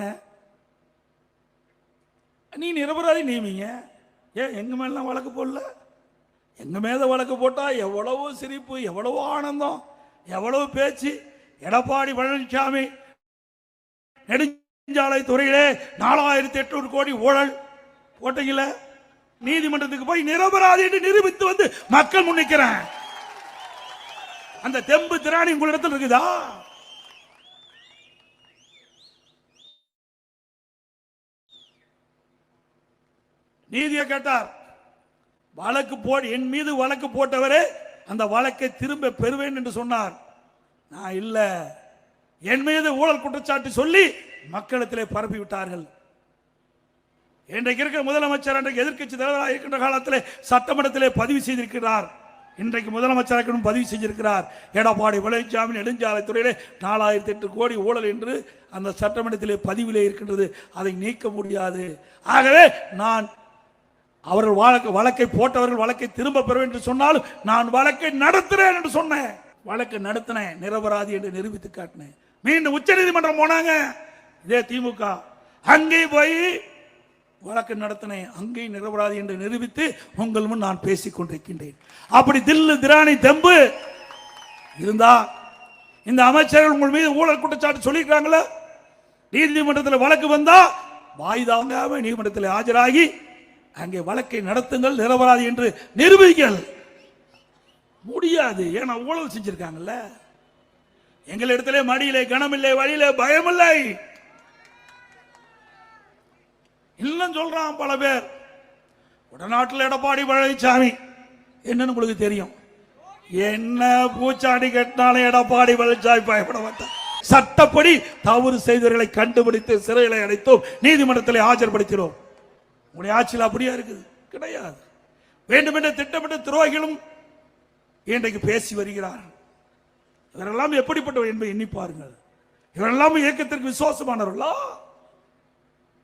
வாங்க நீ நிரபராதி நியமிங்க ஏன் எங்கள் மேலாம் வழக்கு போடல? எங்கள் மேல வழக்கு போட்டால் எவ்வளவோ சிரிப்பு எவ்வளவோ ஆனந்தம் எவ்வளவு பேச்சு. எடப்பாடி பழனிசாமி நெடுஞ்சாலை துறையிலே நாலாயிரத்தி எட்நூறு கோடி ஊழல் போட்டீங்கள நீதிமன்றத்துக்கு போய் நிரபராதி என்று நிரூபித்து வந்து மக்கள் முன்னிக்கிறேன். அந்த தெம்பு திராணி உங்களிடத்தில் இருக்குதா? நீதியை கேட்டார். வழக்கு போ என் மீது வழக்கு போட்டவரே அந்த வழக்கை திரும்ப பெறுவேன் என்று சொன்னார். நான் இல்ல. என் மீது ஊழல் குற்றச்சாட்டு சொல்லி மக்களிடத்திலே பரப்பி விட்டார்கள் இன்றைக்கு இருக்கிற முதலமைச்சர் அன்றைக்கு எதிர்க்கட்சி தலைவராக இருக்கின்ற காலத்தில் சட்டமன்றத்திலே பதிவு செய்திருக்கிறார். இன்றைக்கு முதலமைச்சராக பதிவு செஞ்சிருக்கிறார். எடப்பாடி பழனிசாமி நெடுஞ்சாலைத்துறையிலே நாலாயிரத்தி எட்டு கோடி ஊழல் என்று அந்த சட்டமன்றத்திலே பதிவிலே இருக்கின்றது. அதை நீக்க முடியாது. ஆகவே நான் அவர்கள் வழக்கு வழக்கை போட்டவர்கள் வழக்கை திரும்ப பெற என்று சொன்னாலும் நான் வழக்கை நடத்துறேன் என்று சொன்னேன். வழக்கு நடத்தினேன். நிரபராதி என்று நிரூபித்து காட்டினேன். மீண்டும் உச்ச நீதிமன்றம் போனாங்க. இதே திமுக. அங்கே போய் வழக்கு நடத்தினேன். அங்கே நிரபராதி என்று நிரூபித்து உங்கள் முன் நான் பேசிக் கொண்டிருக்கின்றேன். அப்படி தில்லு திராணி தெம்பு இருந்தா இந்த அமைச்சர்கள் உங்கள் மீது ஊழல் குற்றச்சாட்டு சொல்லியிருக்காங்களா நீதிமன்றத்தில் வழக்கு வந்தா வாய் தாங்காம நீதிமன்றத்தில் ஆஜராகி அங்கே வழக்கை நடத்துங்கள் நிரபராதி என்று நிரூபிங்கள். முடியாது. ஏன்னா ஊழல் செஞ்சிருக்காங்கல்ல. எங்களிடத்திலே மடியிலே கனமில்லை வழியிலே பயமில்லை. இல்லைன்னு சொல்றான் பல பேர் உடநாட்டில் எடப்பாடி பழனிசாமி என்னன்னு உங்களுக்கு தெரியும். என்ன பூச்சாடி கட்டினாலும் எடப்பாடி பழனிசாமி பயப்பட மாட்டார். சட்டப்படி தவறு செய்தவர்களை கண்டுபிடித்து சிறையில அடைத்தோம். நீதிமன்றத்தில் ஆஜர்படுத்தினோம். உங்களுடைய ஆட்சியில் அப்படியா இருக்குது. கிடையாது. வேண்டுமென்ற திட்டமிட்ட துரோகிகளும் இன்றைக்கு பேசி வருகிறார் இவரெல்லாம் எப்படிப்பட்டவர் என்பதை எண்ணி பாருங்கள். இவரெல்லாம் இயக்கத்திற்கு விசுவாசமானவர்களா?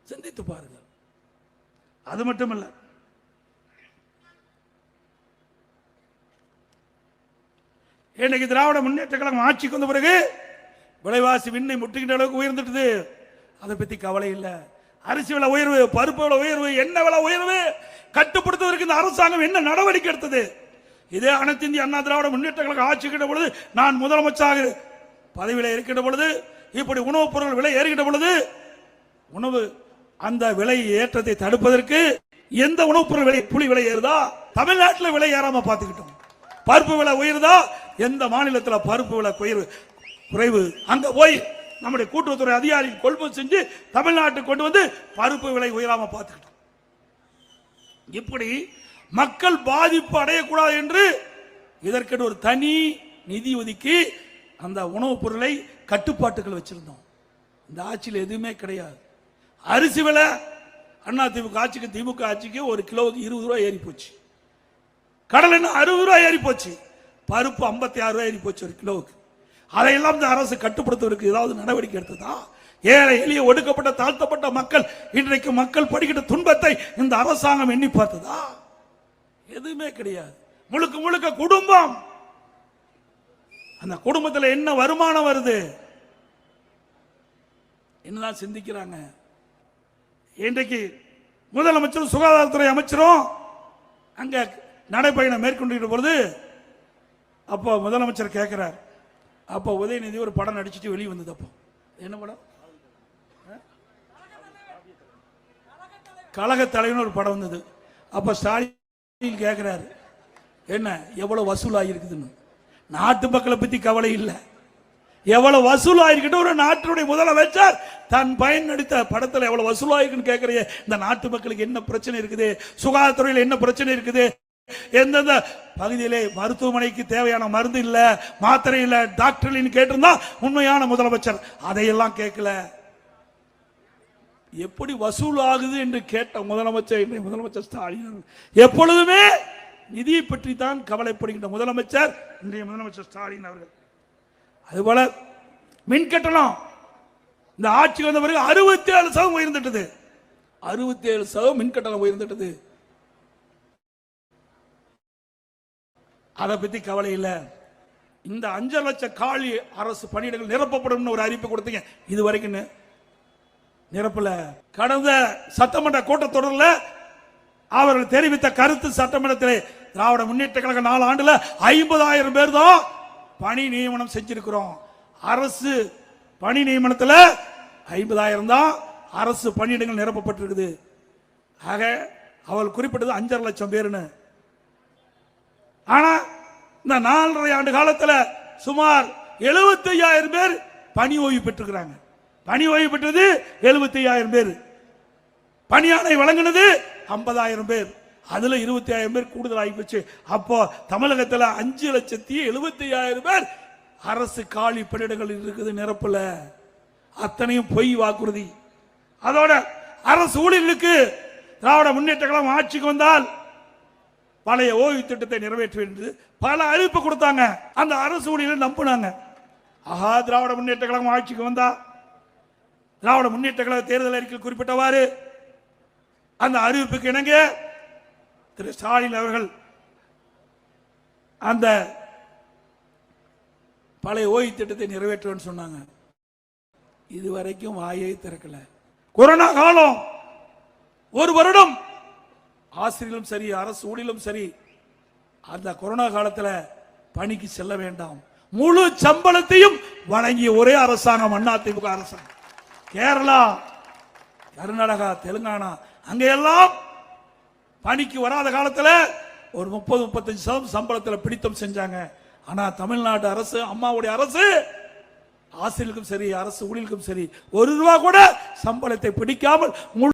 சிந்தித்து பாருங்கள். அது மட்டுமல்ல இன்னைக்கு திராவிட முன்னேற்ற கழகம் ஆட்சிக்கு வந்த பிறகு விலைவாசி விண்ணை முட்டுகின்ற அளவுக்கு உயர்ந்துட்டது. அதை பத்தி கவலை இல்லை. அரிசி விலை உயர்வு பருப்பு விலை உயர்வு என்ன விலை உயர்வு. கட்டுப்படுத்துவதற்கு இந்த அரசாங்கம் என்ன நடவடிக்கை எடுத்தது? இதே அனைத்து இந்திய அண்ணா திராவிட முன்னேற்ற கழகம் ஆட்சிக்கின்ற பொழுது நான் முதலமைச்சராக பதவியில் இருக்கின்ற பொழுது இப்படி உணவுப் பொருள் விலை ஏறுகின்ற பொழுது உணவு அந்த விலை ஏற்றத்தை தடுப்பதற்கு எந்த உணவுப் பொருள் விலை புளி விலை ஏறுதா? தமிழ்நாட்டில் விலை ஏறாம பார்த்துக்கிட்டோம். பருப்பு விலை உயருதா? எந்த மாநிலத்தில் பருப்பு விலை குறைவு குறைவு? அங்க போய் நம்முடைய கூட்டுறவுத்துறை அதிகாரி கொள்முதல் செஞ்சு தமிழ்நாட்டுக்கு கொண்டு வந்து பருப்பு விலை உயராம பார்த்துக்கிட்டோம். இப்படி மக்கள் பாதிப்பு அடையக்கூடாது என்று இதற்கென்று ஒரு தனி நிதி ஒதுக்கி அந்த உணவுப் பொருளை கட்டுப்பாட்டுகள் வச்சிருந்தோம். இந்த ஆட்சியில் எதுவுமே கிடையாது. அரிசி விலை அண்ணா திமுக ஆட்சிக்கு திமுக ஆட்சிக்கு ஒரு கிலோவுக்கு இருபது ரூபாய் ஏறி போச்சு. கடலை அறுபது ரூபாய் ஏறி போச்சு. பருப்பு ஐம்பத்தி ஆறு ரூபாய் ஏறி போச்சு ஒரு கிலோவுக்கு. அதையெல்லாம் இந்த அரசு கட்டுப்படுத்துவதற்கு ஏதாவது நடவடிக்கை எடுத்ததா? ஏழை எளிய ஒடுக்கப்பட்ட தாழ்த்தப்பட்ட மக்கள் இன்றைக்கு மக்கள் படிக்கிற துன்பத்தை இந்த அரசாங்கம் எண்ணி பார்த்ததா? எதுவுமே கிடையாது. முழுக்க முழுக்க குடும்பம். அந்த குடும்பத்தில் என்ன வருமானம் வருது? என்னதான் சிந்திக்கிறாங்க? இன்றைக்கு முதலமைச்சரும் சுகாதாரத்துறை அமைச்சரும் அங்க நடைப்பயணம் மேற்கொண்டு பொழுது அப்போ முதலமைச்சர் கேட்கிறார் அப்போ உதயநிதி ஒரு படம் நடிச்சுட்டு வெளியே வந்தது அப்போ. என்ன படம்? கழக தலைவன் ஒரு படம் வந்தது. அப்போ ஸ்டாலின் கேட்குறாரு என்ன எவ்வளோ வசூலாகிருக்குதுன்னு நாட்டு மக்களை பற்றி கவலை இல்லை. எவ்வளோ வசூல் ஆயிருக்கிட்ட ஒரு நாட்டினுடைய முதலமைச்சர் தன் பயன் நடித்த படத்தில் எவ்வளோ வசூல் ஆயிருக்குன்னு இந்த நாட்டு மக்களுக்கு என்ன பிரச்சனை இருக்குது? சுகாதாரத்துறையில் என்ன பிரச்சனை இருக்குது? எந்தெந்த பகுதியிலே மருத்துவமனைக்கு தேவையான மருந்து இல்ல மாத்திரை இல்ல டாக்டர் கேட்டிருந்தா உண்மையான முதலமைச்சர் அதையெல்லாம் கேட்கல. எப்படி வசூல் ஆகுது என்று கேட்ட முதலமைச்சர் இன்றைய முதலமைச்சர் ஸ்டாலின். எப்பொழுதுமே நிதியை பற்றி தான் கவலைப்படுகின்ற முதலமைச்சர் இன்றைய முதலமைச்சர் ஸ்டாலின் அவர்கள். அதுபோல மின் கட்டணம் இந்த ஆட்சி வந்த பிறகு அறுபத்தி ஏழு சதம் உயர்ந்துட்டது. அறுபத்தி ஏழு சதவீதம் மின் கட்டணம் உயர்ந்துட்டது. அதை பத்தி கவலை இல்லை. இந்த அஞ்சு லட்சம் காலி அரசு பணியிடங்கள் நிரப்பப்படும் ஒரு அறிவிப்பு கொடுத்தீங்க. இது வரைக்கும் நிரப்பல. கடந்த சட்டமன்ற கூட்டத்தொடரில் அவர்கள் தெரிவித்த கருத்து சட்டமன்றத்திலே திராவிட முன்னேற்ற கழக நாலு ஆண்டுல ஐம்பதாயிரம் பேர் தான் பணி நியமனம் செஞ்சிருக்கிறோம். அரசு பணி நியமனத்தில் ஐம்பதாயிரம் தான் அரசு பணியிடங்கள் நிரப்பப்பட்டிருக்குது. ஆக அவள் குறிப்பிட்டது அஞ்சரை லட்சம் பேருன்னு. ஆனா இந்த நாலரை ஆண்டு காலத்துல சுமார் 75000 பேர் பணி ஓய்வு பெற்றுக்கிறாங்க பணி ஓய்வு பெற்றது 75000 பேர். பணியானை வழங்கினது 50000 பேர். அதுல 25000 பேர் கூடுதல் ஆகி போச்சு. அப்போ தமிழகத்துல அஞ்சு லட்சத்தி 75000 பேர் அரசு காலி பணியிடங்கள் இருக்குது நிரப்பல. அத்தனையும் பொய் வாக்குறுதி. அதோட அரசு ஊழியர்களுக்கு திராவிட முன்னேற்ற கழகம் ஆட்சிக்கு வந்தால் பழைய ஓய்வு திட்டத்தை நிறைவேற்ற வேண்டியது பல அறிவிப்பு கொடுத்தாங்க. அந்த அரசு ஊழியர்கள் நம்பினாங்க. ஆஹா திராவிட முன்னேற்ற கழகம் ஆட்சிக்கு வந்தா திராவிட முன்னேற்ற கழக தேர்தல் அறிக்கையில் குறிப்பிட்டவாறு அந்த அறிவிப்புக்கு இணங்க திரு ஸ்டாலின் அவர்கள் அந்த பழைய ஓய்வு திட்டத்தை நிறைவேற்றுவேன்னு சொன்னாங்க. இதுவரைக்கும் வாயை திறக்கல. கொரோனா காலம் ஒரு வருடம் ஆசிரியர்களும் சரி அரசு ஊழியலும் சரி அந்த கொரோனா காலத்தில் பணிக்கு செல்ல வேண்டாம். முழு சம்பளத்தையும் வழங்கிய ஒரே அரசாங்கம் அண்ணா திமுக அரசாங்கம் கேரளா கர்நாடகா தெலுங்கானா அங்கெல்லாம் பணிக்கு வராத காலத்தில் ஒரு முப்பது முப்பத்தஞ்சு சதவீதம் சம்பளத்தில் பிடித்தம் செஞ்சாங்க. ஆனால் தமிழ்நாடு அரசு அம்மாவுடைய அரசு ஆசிரியர்களுக்கும் சரி அரசு ஊழியர்களுக்கும் சரி ஒரு ரூபா கூட சம்பளத்தை பிடிக்காமல் முழு